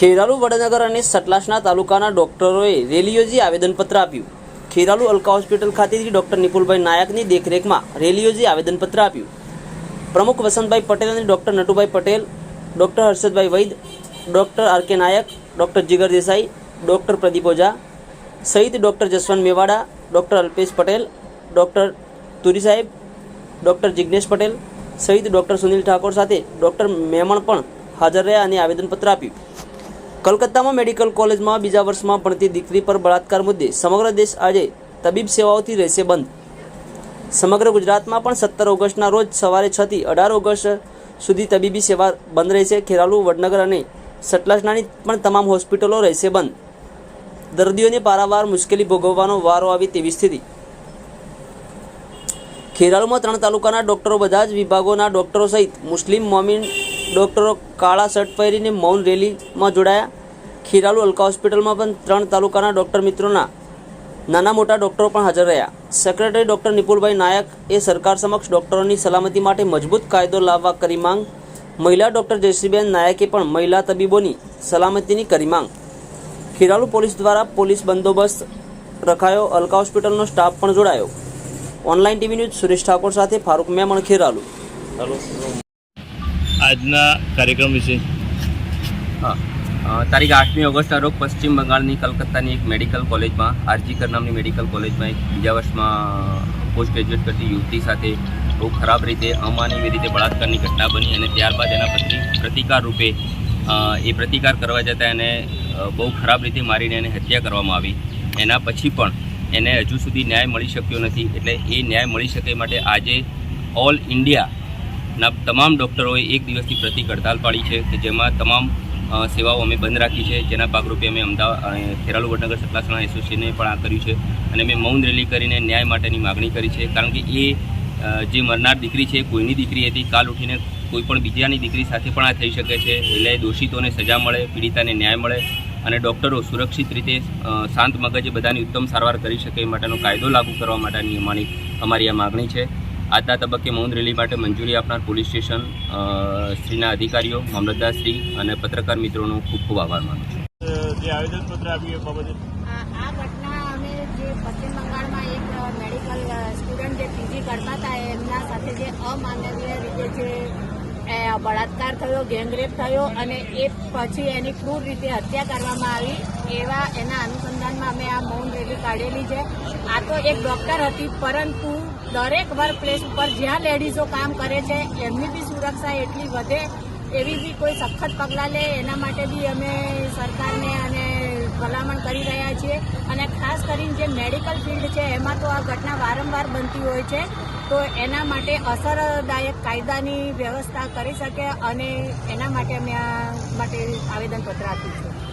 ખેરાલુ વડનગર અને સતલાસના તાલુકાના ડોક્ટરોએ રેલી યોજી આવેદનપત્ર આપ્યું. ખેરાલુ અલ્કા હોસ્પિટલ ખાતેથી ડોક્ટર નિપુલભાઈ નાયકની દેખરેખમાં રેલી યોજી આવેદનપત્ર આપ્યું. પ્રમુખ વસંતભાઈ પટેલ અને doctor Natubhai Patel, doctor Harshadbhai Vaid, doctor R K Nayak, doctor Jigar Desai, doctor Pradeep Ojha, સહિત doctor Jaswant Mewada, doctor Alpesh Patel, doctor Turi saheb, doctor Jignesh Patel, સહિત ડોક્ટર સુનિલ ઠાકોર સાથે ડોક્ટર મેમણ પણ હાજર રહ્યા અને આવેદનપત્ર આપ્યું. કલકત્તામાં મેડિકલ કોલેજમાં બીજા વર્ષમાં ભણતી દીકરી પર બળાત્કાર મુદ્દે સમગ્ર દેશ આજે તબીબ સેવાઓથી રહેશે બંધ. સમગ્ર ગુજરાતમાં પણ સત્તર ઓગસ્ટના રોજ સવારે છથી અઢાર ઓગસ્ટ સુધી તબીબી સેવા બંધ રહેશે. ખેરાલુ, વડનગર અને સટલાસનાની પણ તમામ હોસ્પિટલો રહેશે બંધ. દર્દીઓને પારાવાર મુશ્કેલી ભોગવવાનો વારો આવે તેવી સ્થિતિ. ખેરાલુમાં ત્રણ તાલુકાના ડોક્ટરો બધા જ વિભાગોના ડોક્ટરો સહિત મુસ્લિમ મોમિન ડોક્ટરો કાળા શર્ટ પહેરીને મૌન રેલીમાં જોડાયા. ખેરાલુ અલ્કા હોસ્પિટલમાં પણ ત્રણ તાલુકાના ડોક્ટર મિત્રોના નાના મોટા ડોક્ટરો પણ હાજર રહ્યા. સેક્રેટરી ડોક્ટર નિપુલભાઈ નાયક એ સરકાર સમક્ષ ડોક્ટરોની સલામતી માટે મજબૂત કાયદો લાવવા કરી માંગ. મહિલા ડોક્ટર જયશ્રીબેન નાયકે પણ મહિલા તબીબોની સલામતીની કરી માંગ. ખીરાલુ પોલીસ દ્વારા પોલીસ બંદોબસ્ત રખાયો અલકા હોસ્પિટલનો સ્ટાફ પણ જોડાયો. Online TV news Suresh Thakor સાથે ફારૂક મેમણ ખેરાલુ. આજના કાર્યક્રમ વિશે? હા. તારીખ આઠમી ઓગસ્ટના રોજ પશ્ચિમ બંગાળની કલકત્તાની એક મેડિકલ કોલેજમાં આરજીકર નામની મેડિકલ કોલેજમાં એક બીજા વર્ષમાં પોસ્ટ ગ્રેજ્યુએટ કરતી યુવતી સાથે બહુ ખરાબ રીતે અમાનવી રીતે બળાત્કારની ઘટના બની અને ત્યારબાદ એના પ્રતિ પ્રતિકાર રૂપે એ પ્રતિકાર કરવા જતાં એને બહુ ખરાબ રીતે મારીને એને હત્યા કરવામાં આવી. એના પછી પણ એને હજુ સુધી ન્યાય મળી શક્યો નથી. એટલે એ ન્યાય મળી શકે માટે આજે ઓલ ઇન્ડિયાના તમામ ડૉક્ટરોએ એક દિવસની પ્રતિક હડતાલ પાડી છે કે જેમાં તમામ સેવાઓ અમે બંધ રાખી છે. જેના ભાગરૂપે અમે અમદાવાદ ખેરાલુ વડનગર સતલાસણા એસોસિએશને પણ આ કર્યું છે અને અમે મૌન રેલી કરીને ન્યાય માટેની માગણી કરી છે. કારણ કે એ જે મરનાર દીકરી છે કોઈની દીકરી હતી. કાલ ઉઠીને કોઈ પણ બીજાની દીકરી સાથે પણ આ થઈ શકે છે. એટલે દોષિતોને સજા મળે, પીડિતાને ન્યાય મળે અને ડૉક્ટરો સુરક્ષિત રીતે શાંત મગજે બધાની ઉત્તમ સારવાર કરી શકે એ માટેનો કાયદો લાગુ કરવા માટેની અમારી અમારી આ માગણી છે. આજના તબક્કે મૌન રેલી માટે મંજૂરી આપનાર પોલીસ સ્ટેશન શ્રીના અધિકારીઓ શ્રી અને પત્રકાર મિત્રોનો ખૂબ ખૂબ આભાર માનું છું. જે આવેદનપત્ર આપ્યું એ બાબતે? આ ઘટના અમે જે પશ્ચિમ બંગાળમાં એક મેડિકલ સ્ટુડન્ટ જે પીજી કરતા હતા એમના સાથે જે અમાનવીય રીતે જે બળાત્કાર થયો, ગેંગરેપ થયો અને એ પછી એની ક્રૂર રીતે હત્યા કરવામાં આવી એવા એના અનુસંધાનમાં અમે આ મૌન રેલી કાઢેલી છે. આ તો એક ડોક્ટર હતી, પરંતુ દરેક વર્ક પ્લેસ ઉપર જ્યાં લેડીઝો કામ કરે છે, એમની બી સુરક્ષા એટલી વધે એવી બી કોઈ સખત પગલાં લે, એના માટે બી અમે સરકારને અને ભલામણ કરી રહ્યા છીએ અને ખાસ કરીને જે મેડિકલ ફિલ્ડ છે, એમાં તો આ ઘટના વારંવાર બનતી હોય છે, તો એના માટે અસરદાયક કાયદાની વ્યવસ્થા કરી શકે અને એના માટે અમે આ માટે આવેદનપત્ર આપ્યું છે.